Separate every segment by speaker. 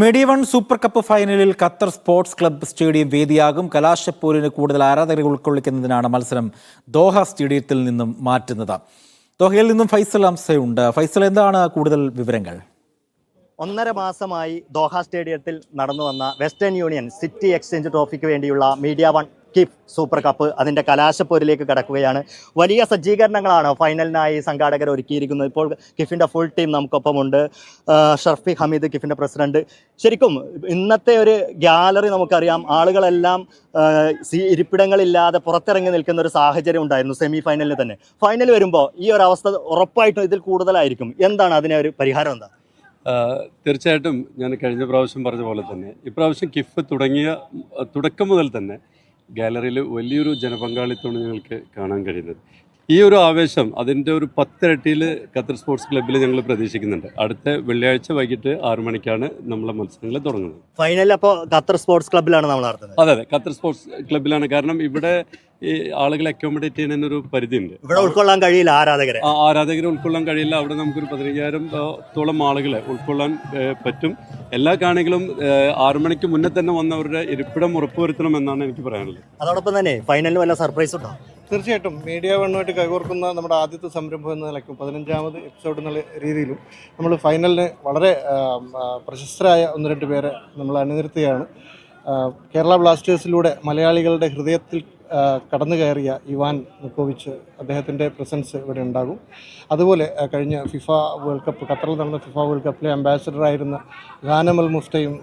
Speaker 1: Media one super cup ഫൈനലിൽ Qatar sports club stadium വേദിയാകും. കലാശപ്പോരിന് കൂടുതൽ ആരാധകരെ ഉൾക്കൊള്ളിക്കുന്നതിനാണ് മത്സരം ദോഹ സ്റ്റേഡിയത്തിൽ നിന്നും മാറ്റുന്നത്. ദോഹയിൽ നിന്നും ഫൈസൽ അംസയുണ്ട്. ഫൈസൽ എന്താണ് കൂടുതൽ വിവരങ്ങൾ?
Speaker 2: ഒന്നര മാസമായി ദോഹ സ്റ്റേഡിയത്തിൽ നടന്നു വന്ന വെസ്റ്റേൺ യൂണിയൻ സിറ്റി എക്സ്ചേഞ്ച് ട്രോഫിക്ക് വേണ്ടിയുള്ള media one KIF super cup അതിന്റെ കലാശപ്പോരിലേക്ക് കടക്കുകയാണ്. വലിയ സജ്ജീകരണങ്ങളാണ് ഫൈനലിനായി സംഘാടകർ ഒരുക്കിയിരിക്കുന്നത്. ഇപ്പോൾ കിഫിന്റെ ഫുൾ ടീം നമുക്കൊപ്പമുണ്ട്. ഷർഫി ഹമീദ് കിഫിന്റെ പ്രസിഡന്റ്. ശരിക്കും ഇന്നത്തെ ഒരു ഗ്യാലറി നമുക്കറിയാം ആളുകളെല്ലാം സീ ഇരിപ്പിടങ്ങളില്ലാതെ പുറത്തിറങ്ങി നിൽക്കുന്ന ഒരു സാഹചര്യം ഉണ്ടായിരുന്നു സെമി ഫൈനലിൽ തന്നെ. ഫൈനൽ വരുമ്പോൾ ഈ ഒരു അവസ്ഥ ഉറപ്പായിട്ടും ഇതിൽ കൂടുതലായിരിക്കും. എന്താണ് അതിനെ ഒരു പരിഹാരം എന്താ?
Speaker 3: തീർച്ചയായിട്ടും ഞാൻ കഴിഞ്ഞ പ്രാവശ്യം പറഞ്ഞ പോലെ തന്നെ ഇപ്രാവശ്യം കിഫ് തുടങ്ങിയ തുടക്കം മുതൽ തന്നെ ഗാലറിയിൽ വലിയൊരു ജനപങ്കാളിത്തമാണ് ഞങ്ങൾക്ക് കാണാൻ കഴിയുന്നത്. ഈ ഒരു ആവേശം അതിന്റെ ഒരു പത്തിരട്ടിയിൽ ഖത്തർ സ്പോർട്സ് ക്ലബ്ബിൽ ഞങ്ങൾ പ്രതീക്ഷിക്കുന്നുണ്ട്. അടുത്ത വെള്ളിയാഴ്ച വൈകിട്ട് ആറു മണിക്കാണ് നമ്മളെ മത്സരങ്ങൾ തുടങ്ങുന്നത്.
Speaker 2: ഫൈനൽ അപ്പോൾ ഖത്തർ സ്പോർട്സ് ക്ലബ്ബിലാണ് നമ്മൾ നടത്തുന്നത്.
Speaker 3: അതെ അതെ. ഖത്തർ സ്പോർട്സ് ക്ലബ്ബിലാണ്. കാരണം ഇവിടെ ഈ ആളുകളെ അക്കോമഡേറ്റ് ചെയ്യുന്നതിനൊരു പരിധിയുണ്ട്.
Speaker 2: ഇവിടെ ഉൾക്കൊള്ളാൻ കഴിയില്ല ആരാധകരെ.
Speaker 3: ആ ആരാധകരെ ഉൾക്കൊള്ളാൻ കഴിയില്ല. അവിടെ നമുക്കൊരു പതിനയ്യായിരം തോളം ആളുകളെ ഉൾക്കൊള്ളാൻ പറ്റും. എല്ലാ കാണികളും ആറു മണിക്ക് മുന്നേ തന്നെ വന്നവരുടെ ഇരിപ്പിടം ഉറപ്പുവരുത്തണം എന്നാണ് എനിക്ക് പറയാനുള്ളത്.
Speaker 2: അതോടൊപ്പം തന്നെ ഫൈനലിൽ വല്ല സർപ്രൈസ് ഉണ്ടോ?
Speaker 4: തീർച്ചയായിട്ടും മീഡിയ വണ്ണുമായിട്ട് കൈകോർക്കുന്ന നമ്മുടെ ആദ്യത്തെ സംരംഭം എന്ന നിലയ്ക്കും പതിനഞ്ചാമത് എപ്പിസോഡ് എന്നുള്ള രീതിയിലും നമ്മൾ ഫൈനലിന് വളരെ പ്രശസ്തരായ ഒന്ന് രണ്ട് പേരെ നമ്മൾ അണിനിരത്തുകയാണ്. കേരള ബ്ലാസ്റ്റേഴ്സിലൂടെ മലയാളികളുടെ ഹൃദയത്തിൽ കടന്നു കയറിയ ഇവാൻ മുക്കോവിച്ച് അദ്ദേഹത്തിന്റെ പ്രസൻസ് ഇവിടെ ഉണ്ടാകും. അതുപോലെ കഴിഞ്ഞ ഫിഫ വേൾഡ് കപ്പ് ഖത്തറിൽ നടന്ന ഫിഫ വേൾഡ് കപ്പിലെ അംബാസഡറായിരുന്ന ഖാനമൽ മുഫ്തയും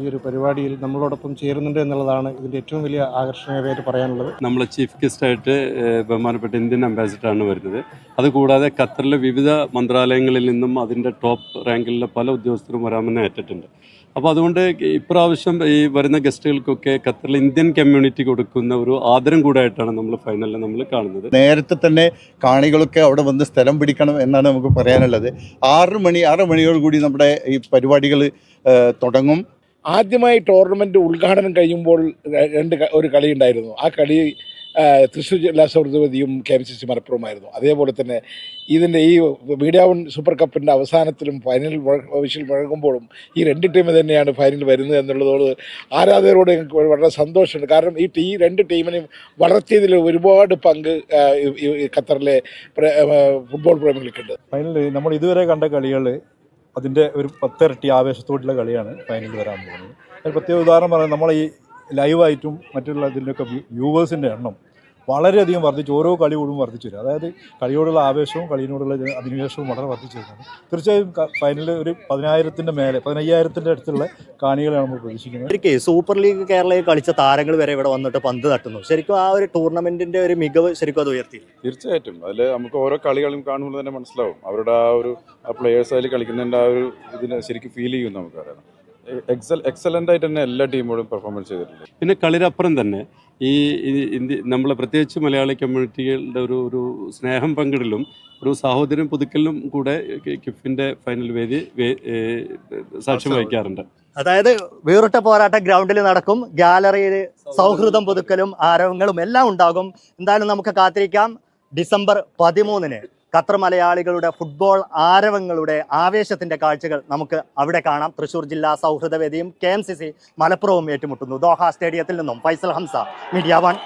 Speaker 4: ഈ ഒരു പരിപാടിയിൽ നമ്മളോടൊപ്പം ചേരുന്നുണ്ട് എന്നുള്ളതാണ് ഇതിന്റെ ഏറ്റവും വലിയ ആകർഷണീയതയായിട്ട് പറയാനുള്ളത്.
Speaker 3: നമ്മൾ ചീഫ് ഗസ്റ്റായിട്ട് ബഹുമാനപ്പെട്ട ഇന്ത്യൻ അംബാസിഡറാണ് വരുന്നത്. അതുകൂടാതെ ഖത്തറിലെ വിവിധ മന്ത്രാലയങ്ങളിൽ നിന്നും അതിന്റെ ടോപ്പ് റാങ്കിലുള്ള പല ഉദ്യോഗസ്ഥരും വരാമെന്ന് ഏറ്റിട്ടുണ്ട്. അപ്പോൾ അതുകൊണ്ട് ഇപ്രാവശ്യം ഈ വരുന്ന ഗസ്റ്റുകൾക്കൊക്കെ ഖത്തറിലെ ഇന്ത്യൻ കമ്മ്യൂണിറ്റി കൊടുക്കുന്ന ഒരു ആദരം കൂടായിട്ടാണ് നമ്മൾ ഫൈനലിൽ നമ്മൾ കാണുന്നത്.
Speaker 5: നേരത്തെ തന്നെ കാണികളൊക്കെ അവിടെ വന്ന് സ്ഥലം പിടിക്കണം എന്നാണ് നമുക്ക് പറയാനുള്ളത്. ആറ് മണി ആറ് മണിയോടുകൂടി നമ്മുടെ ഈ പരിപാടികൾ തുടങ്ങും.
Speaker 6: ആദ്യമായി ടൂർണമെന്റ് ഉദ്ഘാടനം കഴിയുമ്പോൾ രണ്ട് ഒരു കളി ഉണ്ടായിരുന്നു. ആ കളി തൃശ്ശൂർ ജില്ലാ സൗഹൃദവതിയും കെ എം സി സി മലപ്പുറമായിരുന്നു അതേപോലെ തന്നെ ഇതിന്റെ ഈ മീഡിയ വൺ സൂപ്പർ കപ്പിന്റെ അവസാനത്തിലും ഫൈനൽ വിഷയിൽ മുഴങ്ങുമ്പോഴും ഈ രണ്ട് ടീം തന്നെയാണ് ഫൈനൽ വരുന്നത് എന്നുള്ളതോട് ആരാധകരോട് ഞങ്ങൾക്ക് വളരെ സന്തോഷമുണ്ട്. കാരണം ഈ ടീ രണ്ട് ടീമിനെയും വളർത്തിയതിൽ ഒരുപാട് പങ്ക് ഖത്തറിലെ ഫുട്ബോൾ പ്രേമികൾക്കുണ്ട്.
Speaker 7: ഫൈനലിൽ നമ്മൾ ഇതുവരെ കണ്ട കളികൾ അതിന്റെ ഒരു പത്തിരട്ടി ആവേശത്തോടുള്ള കളിയാണ് ഫൈനലിൽ വരാൻ പോകുന്നത്. പ്രത്യേക ഉദാഹരണം പറയാം. നമ്മൾ ഈ ലൈവായിട്ടും മറ്റുള്ള ഇതിന്റെയൊക്കെ വ്യൂവേഴ്സിന്റെ എണ്ണം വളരെയധികം വർദ്ധിച്ചു. ഓരോ കളി കൂടും വർദ്ധിച്ചു വരും. അതായത് കളിയോടുള്ള ആവേശവും കളിയോടുള്ള അഭിനിവേശവും വളരെ വർദ്ധിച്ചു വരുന്നുണ്ട്. തീർച്ചയായും ഫൈനലിൽ ഒരു പതിനായിരത്തിന്റെ മേലെ പതിനയ്യായിരത്തിന്റെ അടുത്തുള്ള കാണികളാണ് നമ്മൾ പ്രതീക്ഷിക്കുന്നത്.
Speaker 2: ശരിക്കും സൂപ്പർ ലീഗ് കേരളയിൽ കളിച്ച താരങ്ങൾ വരെ ഇവിടെ വന്നിട്ട് പന്ത് തട്ടുന്നു. ശരിക്കും ആ ഒരു ടൂർണമെന്റിന്റെ ഒരു മികവ് ശരിക്കും അത് ഉയർത്തി
Speaker 8: തീർച്ചയായിട്ടും. അതിൽ നമുക്ക് ഓരോ കളികളും കാണുമ്പോൾ തന്നെ മനസ്സിലാവും. അവരുടെ ആ ഒരു ആ പ്ലേയേഴ്സ് അതിൽ കളിക്കുന്നതിന്റെ ആ ഒരു ഇതിനെ ശരിക്കും ഫീൽ ചെയ്യും നമുക്കറിയാം. എക്സൽ എക്സലന്റ് ആയിട്ട് തന്നെ എല്ലാ ടീമുകളും പെർഫോമൻസ് ചെയ്തിട്ടുണ്ട്.
Speaker 3: പിന്നെ കളിരപ്പുറം തന്നെ ഈ ഇന്ത്യ നമ്മളെ പ്രത്യേകിച്ച് മലയാളി കമ്മ്യൂണിറ്റികളുടെ ഒരു ഒരു സ്നേഹം പങ്കിടലും ഒരു സാഹോദര്യം പുതുക്കലിനും കൂടെ കിഫിന്റെ ഫൈനൽ വേദി സാക്ഷ്യം വഹിക്കാറുണ്ട്.
Speaker 2: അതായത് വേറിട്ട പോരാട്ട ഗ്രൗണ്ടിൽ നടക്കും ഗാലറിയിൽ സൗഹൃദം പുതുക്കലും ആരവങ്ങളും എല്ലാം ഉണ്ടാകും. എന്തായാലും നമുക്ക് കാത്തിരിക്കാം. ഡിസംബർ പതിമൂന്നിന്. ഖത്തർ മലയാളികളുടെ ഫുട്ബോൾ ആരവങ്ങളുടെ ആവേശത്തിന്റെ കാഴ്ചകൾ നമുക്ക് അവിടെ കാണാം. തൃശൂർ ജില്ലാ സൗഹൃദ വേദിയും കെ എം സി സി മലപ്പുറവും ഏറ്റുമുട്ടുന്നു. ദോഹ സ്റ്റേഡിയത്തിൽ നിന്നും ഫൈസൽ ഹംസ മീഡിയ വൺ.